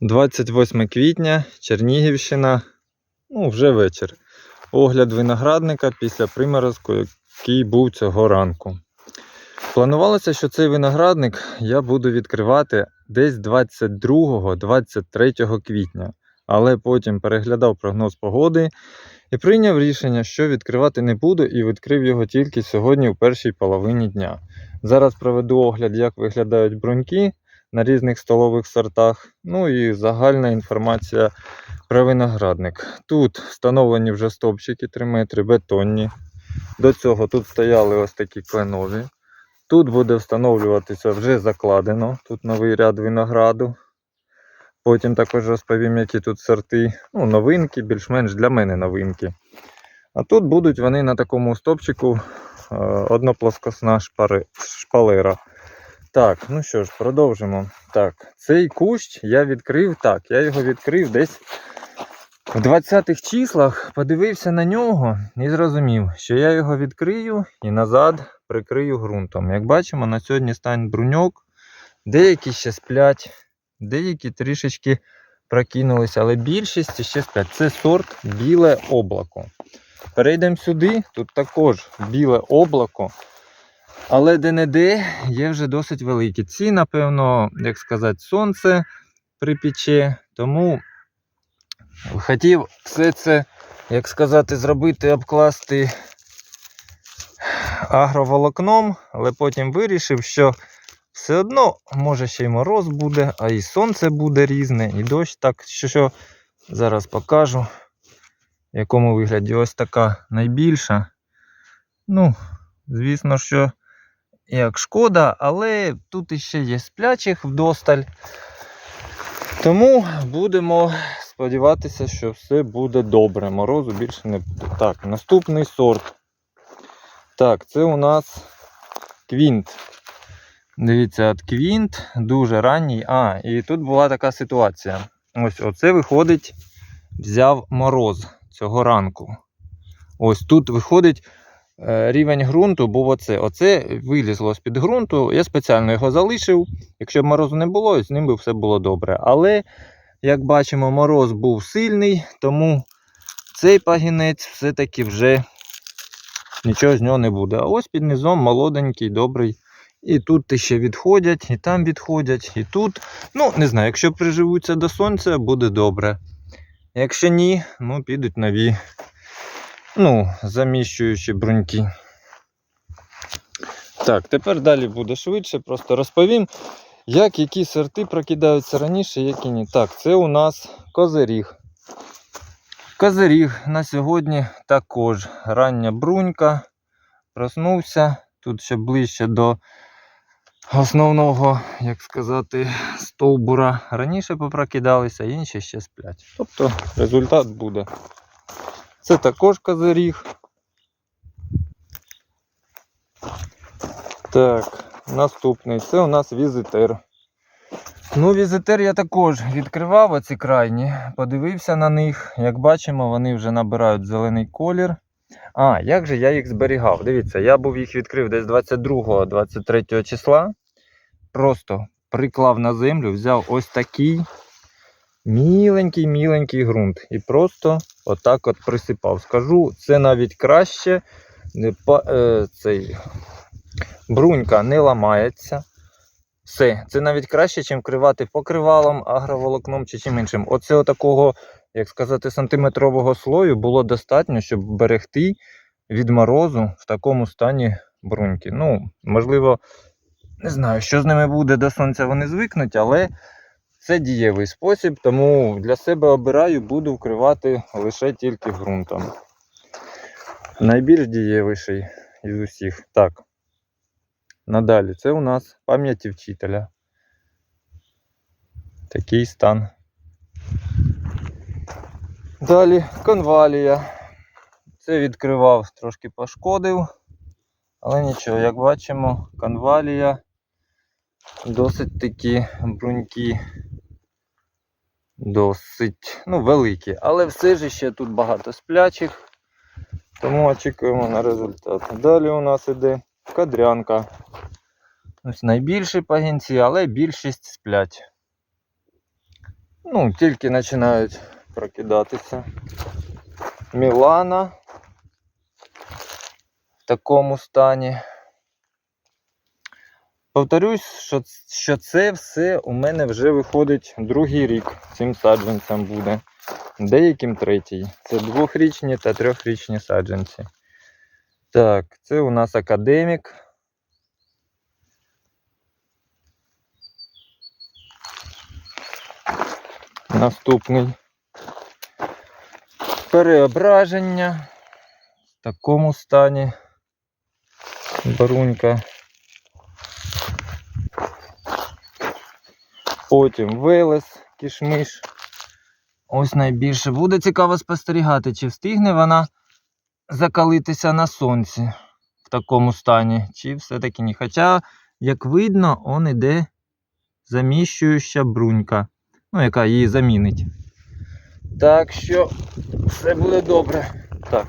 28 квітня, Чернігівщина. Ну, вже вечір. Огляд виноградника після приморозку, який був цього ранку. Планувалося, що цей виноградник я буду відкривати десь 22-23 квітня, але потім переглядав прогноз погоди і прийняв рішення, що відкривати не буду, і відкрив його тільки сьогодні в першій половині дня. Зараз проведу огляд, як виглядають бруньки на різних столових сортах. Ну і загальна інформація про виноградник. Тут встановлені вже стовпчики 3 метри, бетонні. До цього тут стояли ось такі кленові. Тут буде встановлюватися вже закладено. Тут новий ряд винограду. Потім також розповім, які тут сорти. Ну, новинки, більш-менш для мене новинки. А тут будуть вони на такому стопчику е, одноплоскосна шпалера. Так, ну що ж, продовжимо. Так, цей кущ я відкрив так. Я його відкрив десь в 20-х числах, подивився на нього і зрозумів, що я його відкрию і назад прикрию ґрунтом. Як бачимо, на сьогодні стань бруньок. Деякі ще сплять, деякі трішечки прокинулися, але більшість ще сплять. Це сорт біле облако. Перейдемо сюди, тут також біле облако. Але де-не-де є вже досить великі. Ці, напевно, як сказати, сонце припіче. Тому хотів все це, як сказати, зробити, обкласти агроволокном, але потім вирішив, що все одно, може ще й мороз буде, а і сонце буде різне, і дощ. Так що, що зараз покажу, в якому вигляді ось така найбільша. Ну, звісно, що як шкода, але тут іще є сплячих вдосталь. Тому будемо сподіватися, що все буде добре. Морозу більше не буде. Так, наступний сорт. Так, це у нас квінт. Дивіться, от квінт дуже ранній. А, і тут була така ситуація. Ось оце виходить, взяв мороз цього ранку. Ось тут виходить рівень ґрунту був оце. Оце вилізло з-під ґрунту. Я спеціально його залишив. Якщо б морозу не було, з ним би все було добре. Але, як бачимо, мороз був сильний, тому цей пагінець все-таки вже нічого з нього не буде. А ось під низом молоденький, добрий. І тут ще відходять, і там відходять, і тут. Ну, не знаю, якщо приживуться до сонця, буде добре. Якщо ні, ну підуть нові, ну, заміщуючі бруньки. Так, тепер далі буде швидше, просто розповім, як які сорти прокидаються раніше, які ні. Так, це у нас козиріг. Козиріг на сьогодні також рання брунька. Проснувся. Тут ще ближче до основного, як сказати, стовбура. Раніше попрокидалися, інші ще сплять. Тобто результат буде. Це також козиріг. Так, наступний. Це у нас візитер. Ну, візитер я також відкривав оці крайні, подивився на них. Як бачимо, вони вже набирають зелений колір. А, як же я їх зберігав? Дивіться, я був їх відкрив десь 22-23 числа. Просто приклав на землю, взяв ось такий міленький-міленький ґрунт. І просто отак от присипав. Скажу, це навіть краще. Е, цей, брунька не ламається. Все, це навіть краще, ніж вкривати покривалом, агроволокном чи чим іншим. Оце такого, як сказати, сантиметрового слою було достатньо, щоб берегти від морозу в такому стані бруньки. Ну, можливо, не знаю, що з ними буде до сонця, вони звикнуть, але це дієвий спосіб, тому для себе обираю, буду вкривати лише тільки ґрунтом. Найбільш дієвіший із усіх. Так. Надалі, це у нас пам'яті вчителя. Такий стан. Далі конвалія. Це відкривав, трошки пошкодив. Але нічого, як бачимо, конвалія досить такі бруньки. Досить ну, великі. Але все ж ще тут багато сплячих. Тому очікуємо на результат. Далі у нас іде кадрянка. Ось найбільші пагінці, але більшість сплять. Ну, тільки починають прокидатися. Мілана в такому стані. Повторюсь, що, що це все у мене вже виходить другий рік цим саджанцям буде. Деяким третій. Це двохрічні та трьохрічні саджанці. Так, це у нас академік. Наступний. Переображення. В такому стані. Барунька. Потім Велес, кішмиш. Ось найбільше. Буде цікаво спостерігати, чи встигне вона закалитися на сонці в такому стані, чи все-таки ні. Хоча, як видно, он іде заміщуюча брунька, ну, яка її замінить. Так що все буде добре. Так.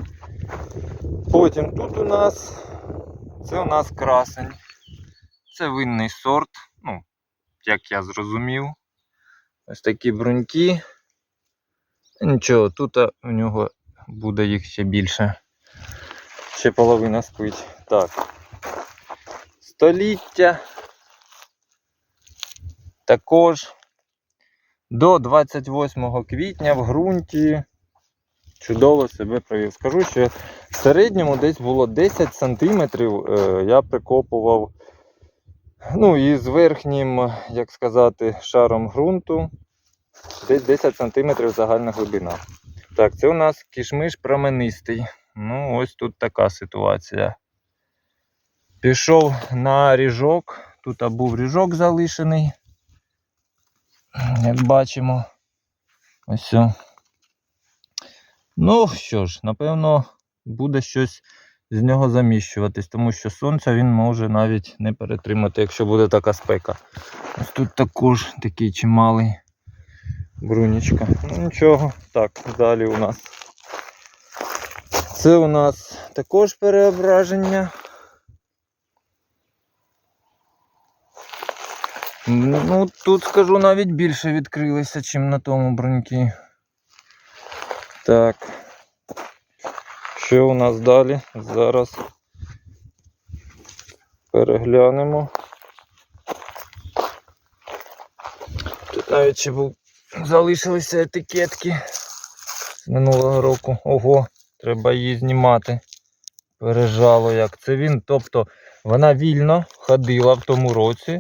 Потім тут у нас це у нас красень. Це винний сорт. Як я зрозумів. Ось такі бруньки. Нічого, тут у нього буде їх ще більше. Ще половина спить. Так. Століття. Також до 28 квітня в ґрунті чудово себе провів. Скажу, що в середньому десь було 10 сантиметрів е, я прикопував ну, і з верхнім, як сказати, шаром ґрунту десь 10 см загальна глибина. Так, це у нас кішмиш променистий. Ну, ось тут така ситуація. Пішов на ріжок. Тут був ріжок залишений. Як бачимо. Ось. Ну що ж, напевно, буде щось з нього заміщуватись, тому що сонця він може навіть не перетримати, якщо буде така спека. Ось тут також такий чималий брунічка. Ну нічого. Так, далі у нас. Це у нас також переображення. Ну, тут скажу навіть більше відкрилися, ніж на тому бруньки. Так. Що у нас далі? Зараз переглянемо. Тут навіть був залишилися етикетки з минулого року. Ого, треба її знімати. Пережало як. Це він. Тобто вона вільно ходила в тому році.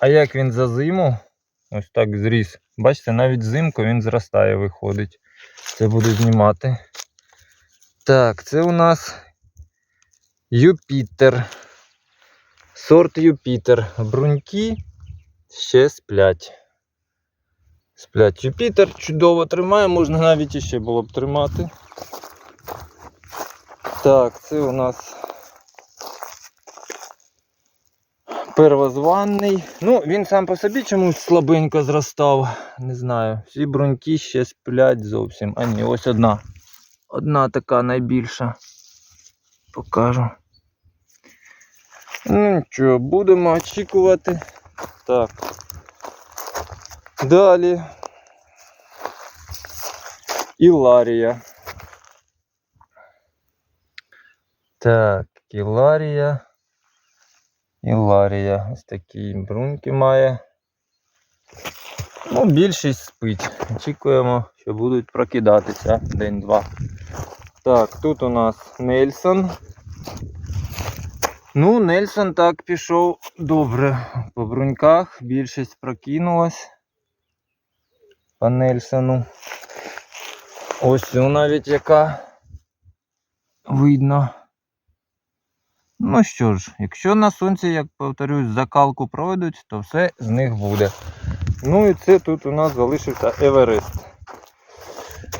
А як він за зиму, ось так зріс. Бачите, навіть взимку він зростає, виходить. Це буду знімати. Так, це у нас Юпітер. Сорт Юпітер. Бруньки ще сплять. Сплять Юпітер чудово тримає, можна навіть іще було б тримати. Так, це у нас первозванний. Ну, він сам по собі чомусь слабенько зростав. Не знаю. Всі бруньки ще сплять зовсім. А ні, ось одна. Одна така найбільша. Покажу. Ну нічого, будемо очікувати. Так. Далі. Іларія. Так, Іларія. Іларія. Ось такі бруньки має. Ну, більшість спить. Очікуємо, що будуть прокидатися день-два. Так, тут у нас Нельсон. Ну, Нельсон так пішов добре. По бруньках більшість прокинулась. По Нельсону. Ось ну, навіть яка видно. Ну що ж, якщо на сонці, як повторюсь, закалку пройдуть, то все з них буде. Ну і це тут у нас залишився Еверест.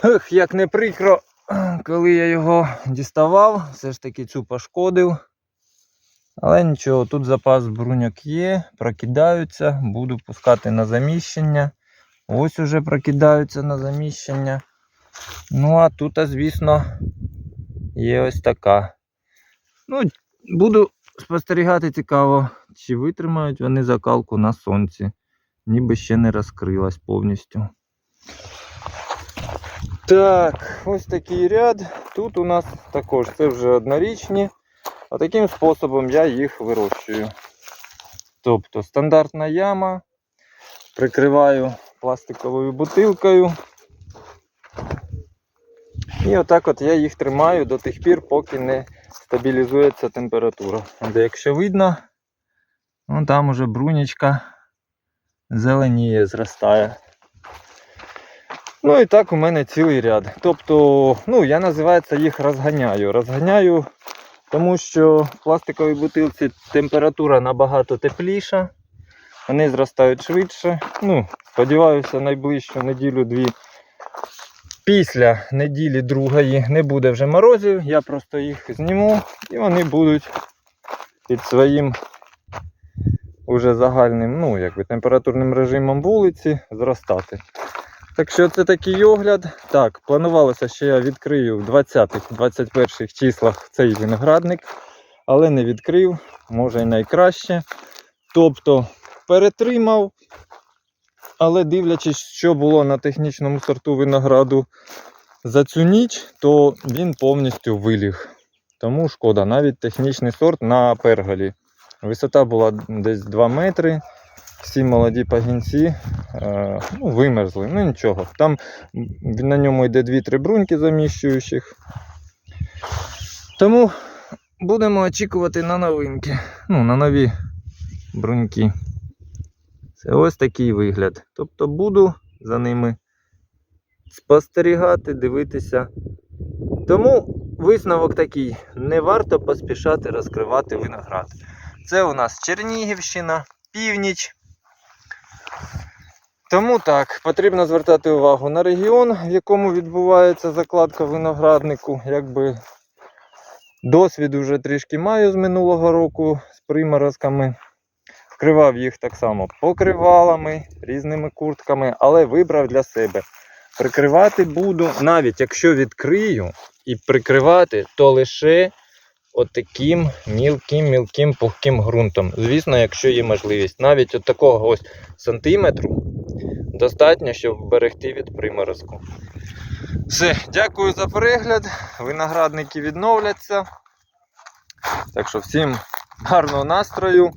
Ех, як не прикро, коли я його діставав, все ж таки цю пошкодив. Але нічого, тут запас бруньок є, прокидаються, буду пускати на заміщення. Ось уже прокидаються на заміщення. Ну, а тут, звісно, є ось така. Ну, буду спостерігати цікаво, чи витримають вони закалку на сонці. Ніби ще не розкрилась повністю. Так, ось такий ряд. Тут у нас також це вже однорічні. А таким способом я їх вирощую. Тобто стандартна яма, прикриваю пластиковою бутилкою. І отак от я їх тримаю до тих пір, поки не стабілізується температура. Де якщо видно, ну там уже брунічка зеленіє, зростає. Ну і так у мене цілий ряд. Тобто, ну, я називаю їх розганяю. Розганяю, тому що в пластиковій бутилці температура набагато тепліша, вони зростають швидше. Ну, сподіваюся, найближчу неділю-дві. Після неділі другої не буде вже морозів, я просто їх зніму і вони будуть під своїм уже загальним, ну, якби температурним режимом вулиці зростати. Так що це такий огляд. Так, планувалося, що я відкрию в 20-21 числах цей виноградник, але не відкрив, може і найкраще. Тобто перетримав, але дивлячись, що було на технічному сорту винограду за цю ніч, то він повністю виліг. Тому шкода, навіть технічний сорт на пергалі. Висота була десь 2 метри. Всі молоді пагінці е, ну, вимерзли. Ну нічого. Там на ньому йде 2-3 бруньки заміщуючих. Тому будемо очікувати на новинки. Ну, на нові бруньки. Це ось такий вигляд. Тобто буду за ними спостерігати, дивитися. Тому висновок такий: не варто поспішати розкривати виноград. Це у нас Чернігівщина, північ. Тому так, потрібно звертати увагу на регіон, в якому відбувається закладка винограднику. Якби досвід уже трішки маю з минулого року з приморозками. Вкривав їх так само покривалами, різними куртками, але вибрав для себе. Прикривати буду, навіть якщо відкрию і прикривати, то лише отаким мілким, мілким, пухким ґрунтом. Звісно, якщо є можливість. Навіть от такого ось сантиметру достатньо, щоб вберегти від приморозку. Все, дякую за перегляд. Виноградники відновляться. Так що всім гарного настрою.